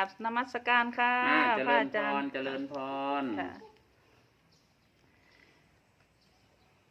กับนมัสการค่ะอ่าเจพระริญอาพจารรย์เจริญพร ค่ะ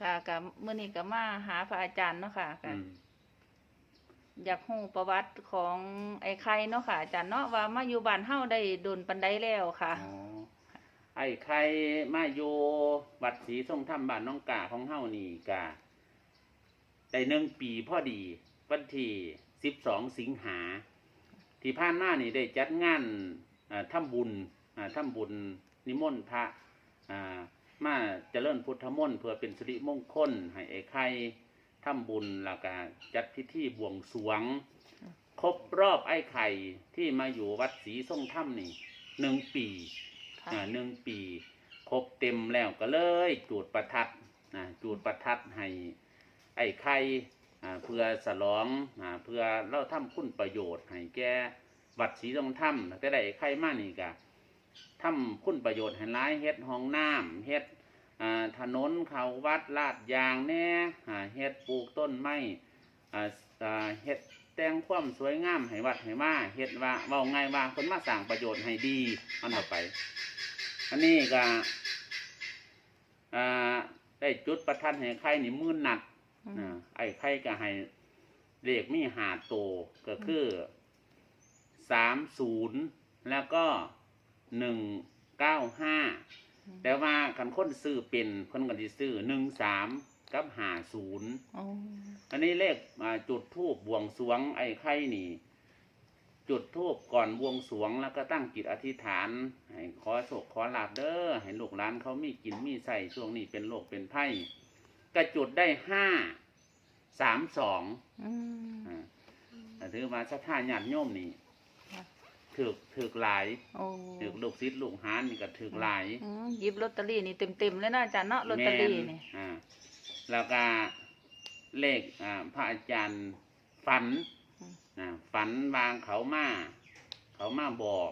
ค่ะกับมื่อนี้ก็มาหาพระอาจารย์เนาะค่ะอืก็มอยากรู้ประวัติของไอ้ไข่เนาะค่ะอาจารย์เนาะว่ามาอยู่บ้านเฮาได้โดนปันไดแล้วค่ะ อ๋อไอ้ใครมาอยู่วัดศรีทรงธรรมบ้านน้องกาของเฮานี่กาได้หนึ่งปีพอดี วันที่สิบสองสิงหา ที่ผ่านมานี่ได้จัดงานอ่าทำบุญอ่าทำบุญนิมนต์พระอ่ามาเจริญพุทธมนต์เพื่อเป็นสิริมงคลให้ไอ้ไข่ทำบุญแล้วก็จัดพิธีบวงสรวง ครบรอบไอ้ไข่ที่มาอยู่วัดศรีทรงธรรมนี่หนึ่งปีค่ะอ่าหนึ่งปี ครบเต็มแล้วก็เลย จูดประทัดนะจูดประทัดให้ไอ้ไข่อ่า เพื่อสลองอเพื่อเราทำคุณประโยชน์ให้แก่วัดศรีทรงธรรมแต่ได้ไข่มานี่กะทำคุณประโยชน์ให้ร้ายเฮ็ดห้องน้ำเฮ็ดถนนเขาวัดลาดยางแน่อ่าเฮ็ดปลูกต้นไม้เฮ็ดแต่งความสวยงามให้วัดให้มาเฮ็ดว่าเว้าง่ายว่าคนมาสร้างประโยชน์ให้ดีมันออกไป อันนี้ก็ได้จุดประทัดให้ใครนี่มื่นหนัก อืมอ่าไอ้ใครก็ให้เลขมีหาโตวก็คือสามศูนย์แล้วก็หนึ่งเก้าห้าแต่ว่าคันคนซื้อเป็นคนกันที่ซื้อหนึ่งสามกับหาศูนย์อ๋ออันนี้เลขอ่าจุดทูบบวงสรวง ไอ้ไข่นี่ จุดทูบก่อนบวงสรวงแล้วก็ตั้งจิตอธิษฐานให้ขอโศกขอลาบเด้อให้ลูกหลานเขามีกินมีใส่ช่วงนี้เป็นโรคเป็นไข้ ก็จุดได้ห้าสามสองอืมอ่าแต่ถือมาสัทธาญาติโยมนี่ค่ะถือกถือกหลายโอ้ถือกลูกศิษย์ลูกหานนี่ก็ถือกหลายอืมหยิบลอตเตอรี่นี่เต็มๆเลยนะอาจารย์เนาะลอตเตอรี่นี่แม่อ่าแล้วก็เลขอ่าพระอาจารย์ฝันนะฝันวางเขามาเขามาบอก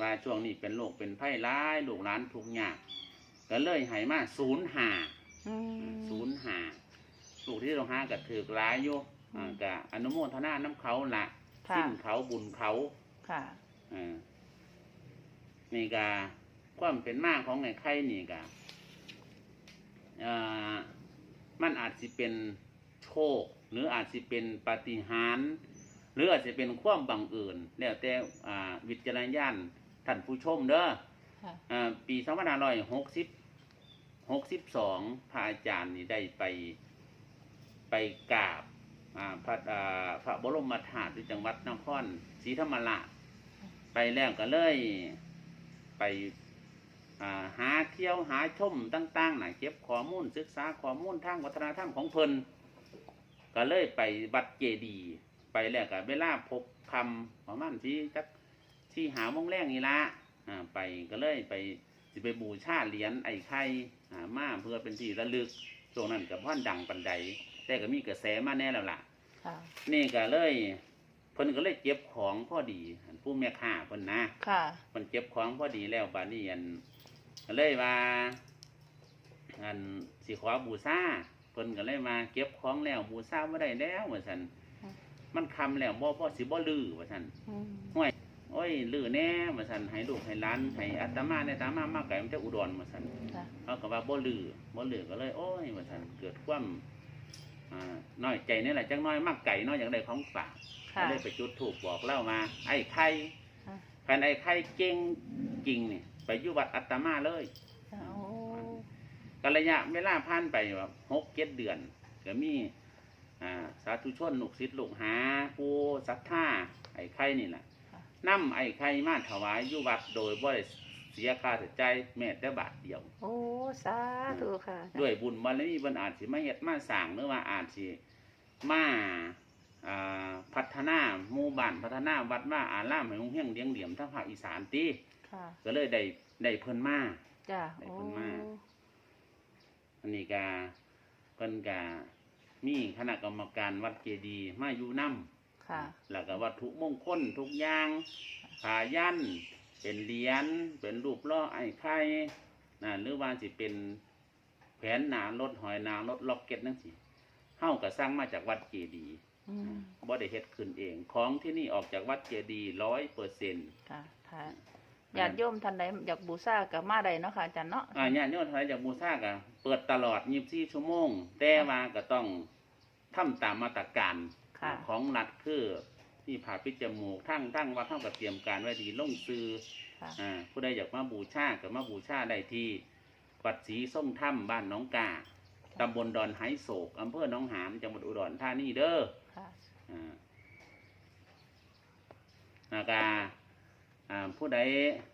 ว่าช่วงนี้เป็นโรคเป็นไข้ร้ายลูกหลานทุกข์ยากก็เลยให้มาศูนย์หา อืมศูนย์หาลูกที่เราหาก็ถือกร้ายอยู่อ่าก็อนุโมทนาน้ำเขาละค่ะสิ้นเขาบุญเขาค่ะอ่านี่ก็ความเป็นมากของไอ้ไข่นี่ก็อ่ามันอาจจะเป็นโชค หรืออาจจะเป็นปาฏิหาริย์หรืออาจจะเป็นความบังเอิญแล้วแต่อ่าวิจารณญาณท่านผู้ชมเด้อ ค่ะอ่าปีสองพันห้าร้อย หกสิบหกสิบสองพระอาจารย์นี่ได้ไปไปกราบอ่าพระอ่าพระบรมธาตุที่จังหวัดนครศรีธรรมราชไปแล้วก็เลยไปอ่าหาเที่ยวหาชมต่างๆนะเก็บข้อมูลศึกษาข้อมูลทางวัฒนธรรมของเพิ่นก็เลยไปวัดเจดีย์ไปแล้วก็เวลาพบคำประมาณที่จักที่หาโมงแรกนี่ละอ่าไปก็เลยไปสิไปบูชาเหรียญไอ้ไข่อ่า มาเพื่อเป็นที่ระลึกช่วงนั้นกับพ่อนดังปันใดแต่ก็มีกระแสมาแน่แล้วล่ะค่ะ นี่ก็เลยเพิ่นก็เลยเก็บของพอดีอันผู้แม่ค้าเพิ่นนะค่ะ เพิ่นเก็บของพอดีแล้วบาดนี้อันก็เลยว่าอันสิขอบูชาเพิ่นก็เลยมาเก็บของแล้วบูชาบ่ได้แล้วว่าซั่นอืมมันคำแล้วบ่พอสิบ่ลือว่าซั่น อืม โอ้ยลือแน่ว่าซั่นให้ลูกให้หลานให้อาตมาเนี่ยอาตมามาไกลมันจะอุดรว่าซั่นค่ะเขาก็ว่าบ่ลือบ่ลือก็เลย โอ้ยว่าซั่นเกิดความอ่าน้อยใจนี่แหละจังน้อยมากไก่น้อยอย่างใดของฝากค่ะก็เลยไปจุดถูกบอกเล่ามา ไอ้ไข่ค่ะแฟนไอ้ไข่เก่งจริงนี่ไปอยู่วัดอัตมาเลยโอ้ก็ระยะเวลาผ่านไปแบบหกเจ็ดเดือนก็มีอ่าสาธุชนลูกศิษย์ลูกหาผู้ศรัทธาไอ้ไข่นี่แหละ นำไอ้ไข่มาถวายอยู่วัดโดยบ่ได้เสียค่าใช้จ่ายแม้แต่บาทเดียว โอ้สาธุค่ะด้วยบุญบารมีเพิ่นอาจสิมาเฮ็ดมาสร้างหรือว่าอาจสิมาอ่าพัฒนาหมู่บ้านพัฒนาวัดว่าอารามให้หงเฮียงเลี้ยงเหลี่ยมทางภาคอีสานติค่ะก็เลยได้ได้เพิ่นมาจ้าได้โอ้เพิ่นมาอันนี้ก็เพิ่นก็มีคณะกรรมการวัดเจดีย์มาอยู่นํ ค่ะแล้วก็วัตถุมงคลทุกอย่างผายันเป็นเหรียญเป็นรูปล่อไอ้ไข่นะหรือว่าสิเป็นแผนหนารถหอยนางรถล็อกเก็ตนั่นสิเฮาก็สร้างมาจากวัดเจดีย์ออืมบ่ได้เฮ็ดขึ้นเอง ของที่นี่ออกจากวัดเจดีย์ร้อยเปอร์เซ็นต์ค่ะถ้าญาติโยมท่านใดอยากบูชาก็มาได้เนาะค่ะอาจารย์เนาะอ่าญาติโยมทายจากบูชาก็เปิดตลอด24ชั่วโมง แต่ว่าก็ต้องทำตามมาตรการ ค่ะของรัฐคือที่ผ่าปิดจมูกทั้งทั้งวัดเท่ากับเตรียมการไว้ดีลงซื้อค่ะอ่าผู้ใดอยากมาบูชาก็มาบูชาได้ที่วัดศรีส้มถ้ำบ้านหน้องกาตำบลดอนไหโศกอำเภอหนองหานจังหวัดอุดรธานีเด้อค่ะอ่าแล้วก็อ่าผู้ใด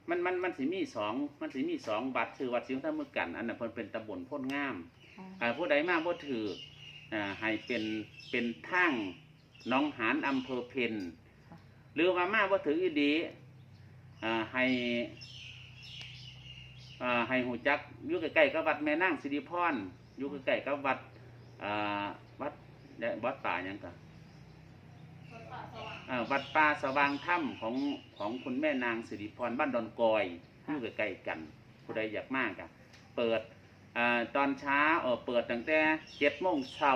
มันมันมันสิมีสองมันสิมีสองวัดคือวัดศรีส้มถ้ำเมื่อกัน อันนั้นเพิ่นเป็นตำบลโพ้นงามอืมอ่าผู้ใดมาบ่ถืออ่าให้เป็นเป็นทาง หน้องหานอำเภอเพนหรือว่ามาบ่ถืออีดีอ่าให้อ่าให้หูจักอยู่ใกล้ๆกับวัดแม่นางสิริพรอยู่ใกล้ๆกับวัดอ่าวัดเอ่อวัดป่าหยังก็อ่าวัดป่าสว่างถ้ำของของคุณแม่นางสิริพรบ้านดอนกอยอยู่ใกล้ๆกันผู้ใดอยากมากอะเปิดอ่าตอนเช้าเออเปิดตั้งแต่เจ็ดโมงเช้า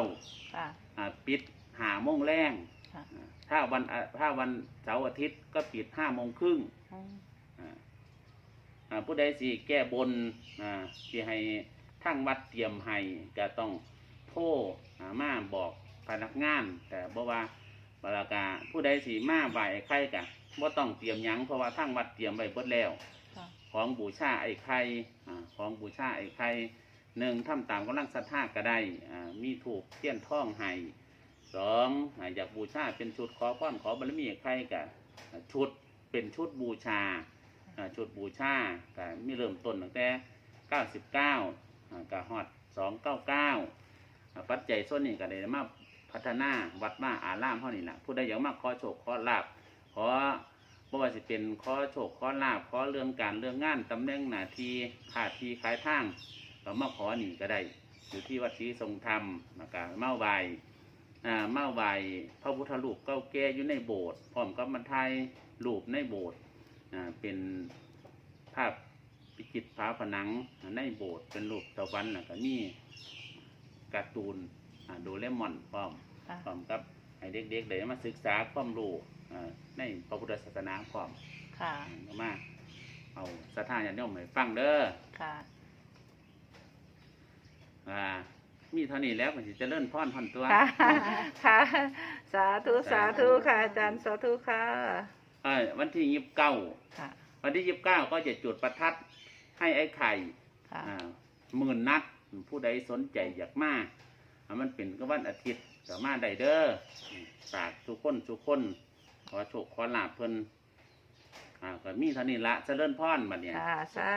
ค่ะอ่าปิด หาโมงแรงค่ะอ่าถ้าวันอ่าถ้าวันเสาร์อาทิตย์ก็ปิดห้าโมงครึ่งอืมอ่าอ่าผู้ใดสิแก้บนอ่าที่ให้ทั้งวัดเตรียมให้ก็ต้องโทรหามาบอกพนักงาน แต่บ่ว่าบรากาผู้ใดสิมาไหวไอ้ไข่กะบ่ต้องเตรียมหยังเพราะว่าทั้งวัดเตรียมไว้เบิดแล้ว ค่ะ ของบูชาไอ้ไข่อ่าของบูชาไอ้ไข่หนึ่งทำตามกำลังศรัทธาก็ได้อ่ามีถูกเทียนท่องให้ สองอยากบูชาเป็นชุดขอพรขอบารมีไอ้ไข่กับชุดเป็นชุดบูชาชุดบูชาก็มีเริ่มต้นตั้งแต่เก้าสิบเก้าก็ฮอดสองเก้าเก้าปัจจัยส่วนนี้ก็ได้มาพัฒนาวัดมาอารามเท่านี้แหละผู้ใดอยากมาขอโชคขอลาบขอบ่ว่าสิเป็นข้อโชคข้อลาบข้อเรื่องการเรื่องงานตำแหน่งหน้าที่ขาดที่ขายทางก็มาขอหนีก็ได้อยู่ที่วัดศรีทรงธรรมนะครับเมาไหว อ่าเมาไหวพระพุทธรูปเก้าแก่อยู่ในโบสถ์พร้อมกับมันไทยรูปในโบสถ์อ่าเป็นภาพพิจิตรฝาผนังในโบสถ์เป็นรูปตะวันแล้วก็มีการ์ตูนอ่าโดเรมอนพร้อมค่ะพร้อมกับให้เด็กๆได้มาศึกษาความรู้อ่าในพระพุทธศาสนาพร้อมค่ะก็มาเอาสถานญาติโยมให้ฟังเด้อค่ะอ่า มีเท่านี้แล้วมันสิเจะเลื่อนพรพอนตัวค่ะค่ะ สาธุสาธุค่ะอาจารย์สาธุค่ะเอ้ยวันที่ยี่สิบเก้าค่ะ วันที่ยี่สิบเก้าก็จะจุดประทัดให้ไอ้ไข่ค่ะอ่าหมื่นนัดผู้ใดสนใจอยากมาอ่ามันเป็นก็วันอาทิตย์สามารถได้เด้อฝากทุกคนทุกคนขอโชคขอลาบเพิ่น อ่าก็มีเท่านี้ละเจะเลื่อนพรบัดเนี่ยค่ะสา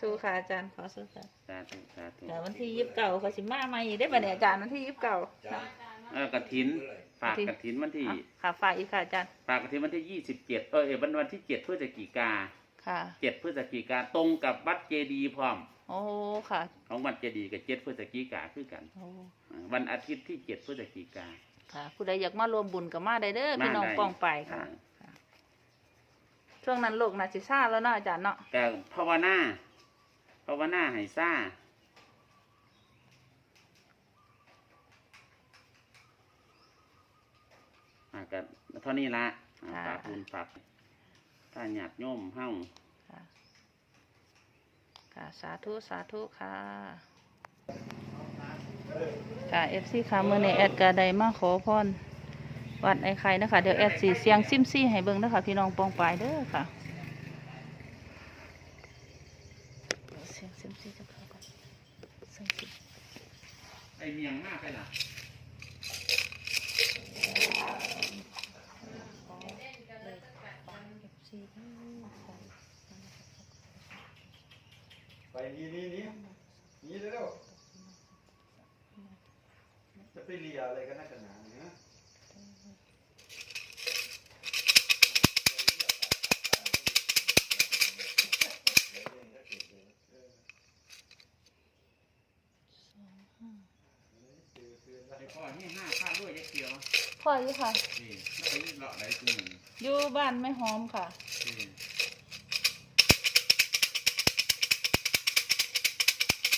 ธุค่ะอาจารย์ขอสุดค่ะสาธุสาธุเดี๋ยววันที่ยิบเก่าเขาสิมาใหม่อีกได้ปะเนี่ยอาจารย์วันที่ยิบเก่าค่ะเออกระถินฝากกระถินวันที่อะค่ะฝากอีกค่ะอาจารย์ฝากกระถินวันที่ยี่สิบเจ็ดเออเออวันวันที่เจ็ดพฤศจิกาค่ะเจ็ดพฤศจิกาตรงกับวัดเจดีย์พร้อมโอ้ค่ะ ของวัดเจดีย์กับเจ็ดพฤศจิกาคือกันโอ้อ่าวันอาทิตย์ที่เจ็ดพฤศจิกาค่ะผู้ใดอยากมารวมบุญกับมาได้เด้อพี่น้องมาได้ปองไปค่ะอ่า ช่วงนั้นโลกนาจิซาแล้วเนาะอาจารย์เนาะแต่ภาวนาภาวนาให้ซาอ่าก็เท่านี้ละอ่าฝากบุญฝากถ้าหยาดโยมเฮ้า ค่ะค่ะสาธุสาธุค่ะ ค่ะเอฟซีค่ะเมื่อในแอดกาไดมาขอพร วัดไอ้ไข่นะคะเดี๋ยวแอดสีเสียงซิมซี่ให้เบิ้งนะคะพี่น้องปองปลายเด้อค่ะเสียงซิมซี่จะเข้ากันเสียงซิมไอเมียงมากไปล่ะไปนี่นี่นี่นี่เร็วจะไปเลียอะไรกันนักกันหนาเนี่ย ไอพ่อนี่ห้าข้าด้วยยักเกียว พ่ออยู่ค่ะ นี่แล้วไปเลาะไหนกูหนึ่งอยู่บ้านไม่หอมค่ะ นี่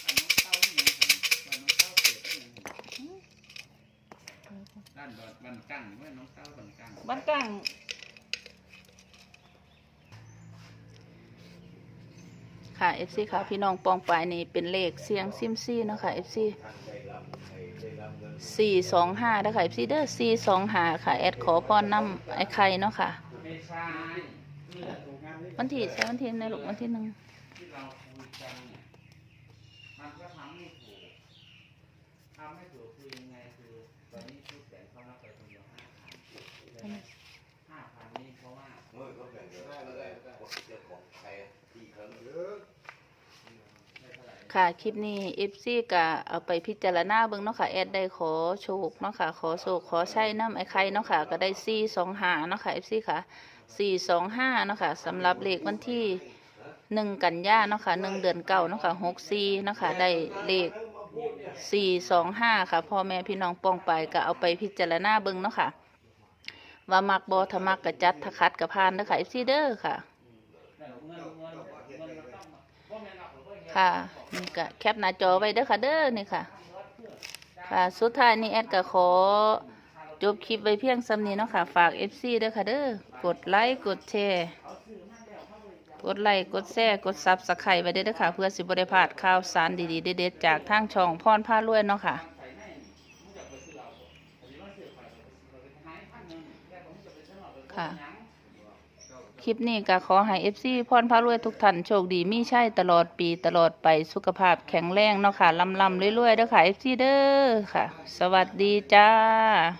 อันน้องเต้านี่ยังหันอันน้องเต้าเปียกนี่ยังหันด้านบันกั้งเมื่อน้องเต้าบันกั้งบ้านกลางค่ะ FC ค่ะ พี่น้องปองปลายนี่เป็นเลขเสียงซิมซี่เนาะค่ะ FC สี่สองห้าเด้อค่ะ FC เด้อสี่สองห้าค่ะ แอดขอพรน้ำไอ้ไข่เนาะค่ะ วันที่ใช้วันที่ในหลุกวันที่หนึ่งทำให้ถูกคือยังไงคือตอนนี้ชุดแต่งเขารับไปคนเดียวห้าพันห้าพันนี่เพราะว่า เมื่อก็แบ่งกันได้เลยเจ้าของใครที่เขาเยอะ ไม่เท่าไหร่ ค่ะ คลิปนี้ FC ก็เอาไปพิจารณาเบิ่งเนาะค่ะแอดได้ขอโชคเนาะค่ะขอโชคขอใช้น้ำไอ้ไข่เนาะค่ะก็ได้สี่สองห้าเนาะค่ะ FC ค่ะสี่สองห้าเนาะค่ะสำหรับเลขวันที่หนึ่งกันยาเนาะค่ะหนึ่งเดือนเก้าเนาะค่ะหกสี่เนาะค่ะได้เลขสี่สองห้าค่ะพ่อแม่พี่น้องป้องไปก็เอาไปพิจารณาเบิ่งเนาะค่ะว่ามักบอทมักกะจัดทะคัดกะพานเด้อค่ะ FC เด้อค่ะ ค่ะนี่ก็แคปหน้าจอไว้เด้อค่ะเด้อนี่ค่ะ ค่ะสุดท้ายนี่แอดก็ขอจบคลิปไว้เพียงสำนี้เนาะค่ะ ฝาก FC เด้อค่ะเด้อกดไลค์กดแชร์กดไลค์กดแชร์กดซับสไครต์ไว้เด้อค่ะเพื่อสิบ่ได้พลาดข่าวสารดีๆเด็ดๆจากทางช่องพรพารวยเนาะค่ะ ค่ะ คลิปนี้ก็ขอให้เอฟซีพรพารวยทุกท่านโชคดีมีใช่ตลอดปีตลอดไปสุขภาพแข็งแรงเนาะค่ะลำลำเรวยๆเด้อค่ะ FC เด้อค่ะ สวัสดีจ้า